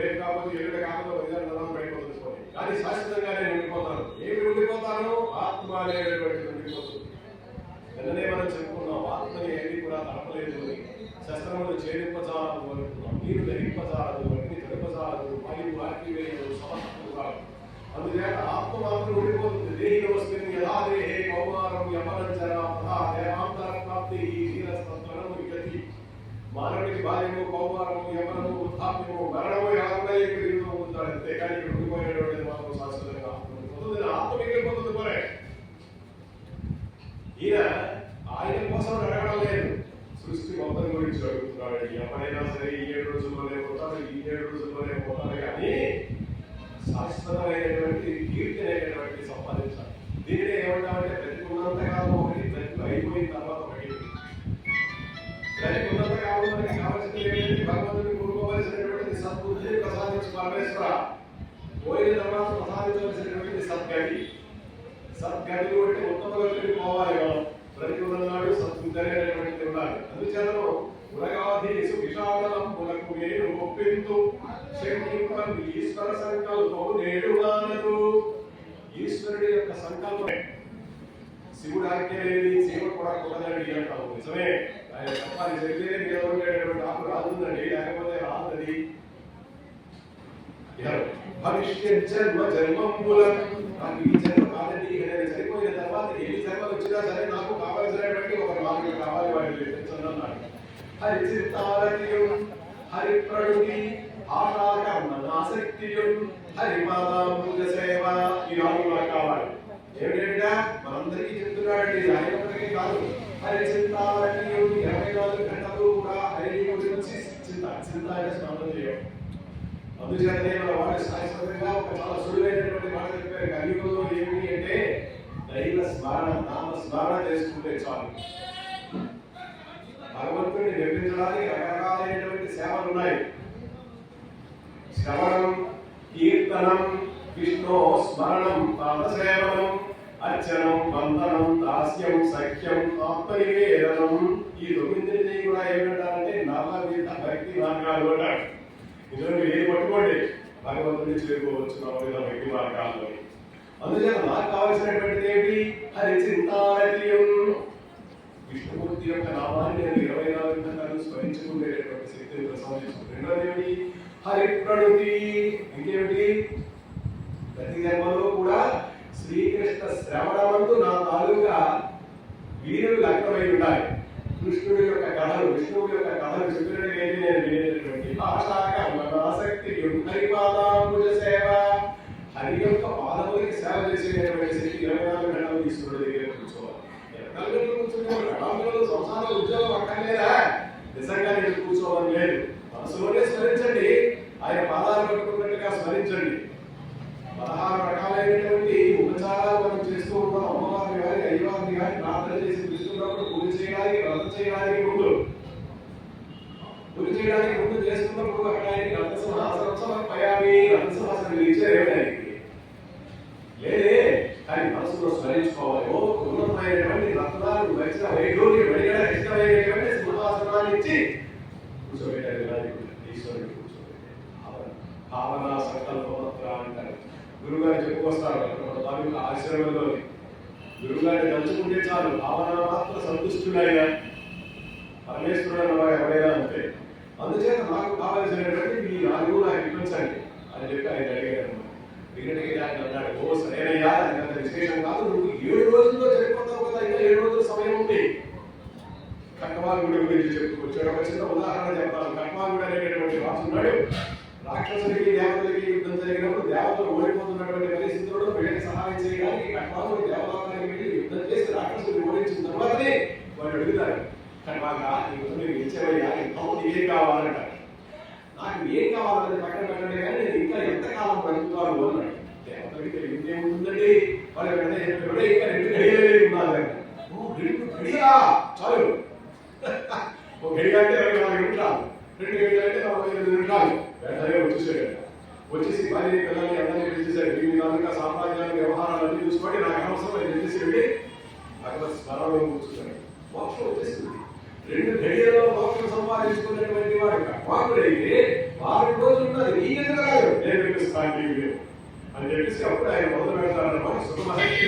రేపు కాకపోతే ఎల్లుండి కాకపోతే వైద్యులు నలం పడిపోతుంది కానీ శాశ్వతంగా నేను ఉండిపోతాను. ఏమి ఉండిపోతాను? ఆత్మ అనేటటువంటి ఉండిపోతుంది. నిన్ననే మనం చెప్పుకున్నాం ఆత్మని ఏది కూడా తడపలేదు అని. శస్త్రములు చేరింపజాలదు అనుకున్నాం నీరు ధరింపజాలదు అగ్ని తడిపజాలదు మరియు వారికి వేయదు సమర్థము కాదు. అందుచేత ఆత్మ మాత్రం ఉండిపోతుంది. దేహి వస్తుంది యథా దేహే కౌమారం యమనంచర దేహాంతర ప్రాప్తి. ఈ ధీరస్తత్వము మానవుడికి బాల్యము కౌమారము యమనము వృద్ధాప్యము మరణము యాభై తిరుగుతూ ఉంటాడు? అంతేకాని ఇక్కడ ఉండిపోయినటువంటి మాత్రం శాశ్వతంగా పొందుతుంది. ఆత్మ మిగిలి పొందుతుంది మిగిలిపోతుంది పోరే? ఈయన ఆయన కోసం అడగడం లేదు. సృష్టి మొత్తం గురించి అడుగుతున్నాడు. ఎవరైనా సరే ఈ ఏడు రోజుల్లోనే పోతారు ఈ ఏడు రోజుల్లోనే పోతారు కానీ శాశ్వతమైనటువంటి కీర్తి అనేటటువంటి సంపాదించాలి. దీనిని ఏమంటామంటే బ్రతికున్నంత కాలం ఒకటి బ్రతికు అయిపోయిన తర్వాత ఒకటి. బ్రతికున్నంత కాలం మనకి భగవంతుని కూడుకోవలసినటువంటి సద్బుద్ధిని ప్రసాదించు పరమేశ్వర పోయిన తర్వాత ప్రసాదించవలసినటువంటి సద్గతి సద్గతులు అంటే ఉత్తమ పోవాలి మనం. ప్రతి ఉన్ననాడు సద్బుద్ధి అనేటువంటిది ఉండాలి. అందుచేతను ఉరగాధీసు విశాలంపులకు నేను ఒప్పింతు. శంకింపన్ ఈశ్వర సంకల్పము నేడు ఈశ్వరుడి యొక్క సంకల్పం శివుడు ఆజ్ఞ లేని శివ కూడా కుదరడి అంటాము నిజమే. ఆయన చెప్పాలి చెప్తే మీద ఉండేటటువంటి ఆకు రాదుందండి లేకపోతే రాదది భవిష్య జన్మ జన్మంబుల నాకు ఈ జన్మ కాదండి తర్వాత ఏ జన్మ వచ్చినా సరే నాకు కావలసినటువంటి ఒక మార్గం కావాలి వాటిని లెక్కించన్నాడు హరి చిత్తారతియు హరి ప్రణుతి హరి పాదాంబుజ సేవ ఈ నాలుగు నాకు కావాలి ఏమిటంటే మనందరికీ చెప్తున్నాడండి ఆయన కాదు హరి చింతారతియు ఇరవై నాలుగు గంటలు కూడా హరి గురించి చింత స్నానం చేయడం. అందుచేతనే మన వాడు శాశ్వతంగా ఒక చాలా సులువైనటువంటి మాట చెప్పారు. కలియుగంలో ఏమిటి అంటే దైవ స్మరణ నామ స్మరణ చేసుకుంటే చాలు. భగవంతుడిని నిర్మించడానికి రకరకాలైనటువంటి సేవలు ఉన్నాయి. శ్రవణం కీర్తనం విష్ణు స్మరణం పాదసేవనం అర్చనం వందనం దాస్యం సఖ్యం ఆత్మనివేదనం. ఈ తొమ్మిదింటిని కూడా ఏమంటారంటే నవవిధ భక్తి మార్గాలు అంటారు. ఇందులో మీరు ఏది పట్టుకోండి? భగవంతుని చేరుకోవచ్చు నవవిధ భక్తి మార్గాల్లో అందుచేత నాకు కావలసినటువంటిది ఏమిటి? హరి చింతారతియం విష్ణుమూర్తి యొక్క నామాన్ని నేను ఇరవై నాలుగు గంటలు స్మరించుకునేటటువంటి శక్తిని ప్రసాదించుకుంది రెండోది ఏమిటి? హరి ప్రణుతి ఇంకేమిటి? ప్రతి జన్మలో కూడా శ్రీకృష్ణ శ్రవణమందు నా తాలూకా వీరులు లగ్నమై ఉండాలి కృష్ణుడి యొక్క కథలు విష్ణువు యొక్క కథలు చెప్పినట్టు ఏంటి నేను వినేటటువంటి భాషాక మన ఆసక్తి హరిపాదాంబుజ సేవ. హరి యొక్క పాదములకి సేవ చేసేటటువంటి శక్తి ఇరవై నాలుగు గంటలు తీసుకున్న దగ్గర కూర్చోవాలి. ఎక్కడ కూర్చుంటే గణాంలో సంసార ఉద్యోగం అక్కర్లేదా? నిజంగా నేను కూర్చోవడం లేదు. మనసులోనే స్మరించండి. ఆయన పాదాలు పట్టుకున్నట్టుగా స్మరించండి. పదహారు రకాలైనటువంటి ఉపచారాలు మనం చేస్తూ ఉంటాం. అమ్మవారిని గారి అయ్యవారిని గారి ప్రార్థన చేసి పిలుస్తున్నప్పుడు పూజ చేయడానికి వ్రతం చేయడానికి ముందు. పూజ చేయడానికి ముందు చేస్తున్నప్పుడు అక్కడ ఆయనకి రథసింహాసనం సమర్పయామి రథసింహాసనం ఇచ్చారు ఏమిటానికి లేదే కానీ మనసులో స్మరించుకోవాలి. ఓ ఉన్నతమైనటువంటి రత్నాలు ఇష్టమైనటువంటి సింహాసనాన్ని ఇచ్చి స్వామి యొక్క ఆశ్రమంలో గురుగారిని తలుచుకుంటే చాలు భావన మాత్రం సంతుష్టుడైన పరమేశ్వరుడు అన్నవాడు ఎవరైనా ఉంటే అందుచేత నాకు కావలసినటువంటి మీ నాలుగు నాకు ఇప్పించండి అని చెప్పి ఆయన అడిగారు ఎందుకంటే ఆయన అన్నాడు ఓ సరేనయ్యా అది అంత విశేషం కాదు నువ్వు ఏడు రోజుల్లో చనిపోతావు కదా ఇంకా ఏడు రోజుల సమయం ఉంది. కట్వాగుడి గురించి చెప్పుకొచ్చాడు ఒక చిన్న ఉదాహరణ చెప్తాను కట్వాగుడు అనేటటువంటి రాజు ఉన్నాడు రాక్షసుడికి దేవతలకి యుద్ధం జరిగినప్పుడు దేవతలు ఓడిపోతారు. వీళ్ళకి సహాయం చేయడానికి కట్వాగుడు దేవతలకి వెళ్ళి యుద్ధం చేసి రాక్షసులు ఓడించిన తర్వాతనే వాళ్ళు అడుగుతారు కానీ మాకు యుద్ధం గెలిచేవయ్యా ఇంతకుముందు ఏం కావాలంట నాకు ఏం కావాలని పక్కన పెట్టండి కానీ నేను ఇంకా ఎంతకాలం బ్రతుకుతాను అన్నాడు దేవతలకి తెలియదు ఏముందండి వాళ్ళు వెంటనే చెప్పారు ఇంకా రెండు గడియలే ఉన్నారు ఓ రెండు గడియా చాలు ఒక గడియ అంటే ఇరవై నాలుగు నిమిషాలు రెండు గడియలు అంటే నలభై ఐదు నిమిషాలు వెంటనే వచ్చేసాడు. వచ్చేసి భార్య పిల్లల్ని అందరినీ పిలిచేశాడు మీ విధానంగా సామ్రాజ్యాన్ని వ్యవహారాలన్నీ చూసుకోండి నాకు అవసరం అని చెప్పేసి వెళ్ళి అక్కడ స్మరణలో కూర్చున్నాడు మోక్షం వచ్చేసింది. రెండు గడియల్లో మోక్షం సంపాదించుకున్నటువంటి వాడు వాకుడైతే వారి రోజులు ఉన్నది నీకెందుకు నేను లేవు అని చెప్పేసి అప్పుడు ఆయన మొదలు పెడతారన్నమాట సుఖమహర్షి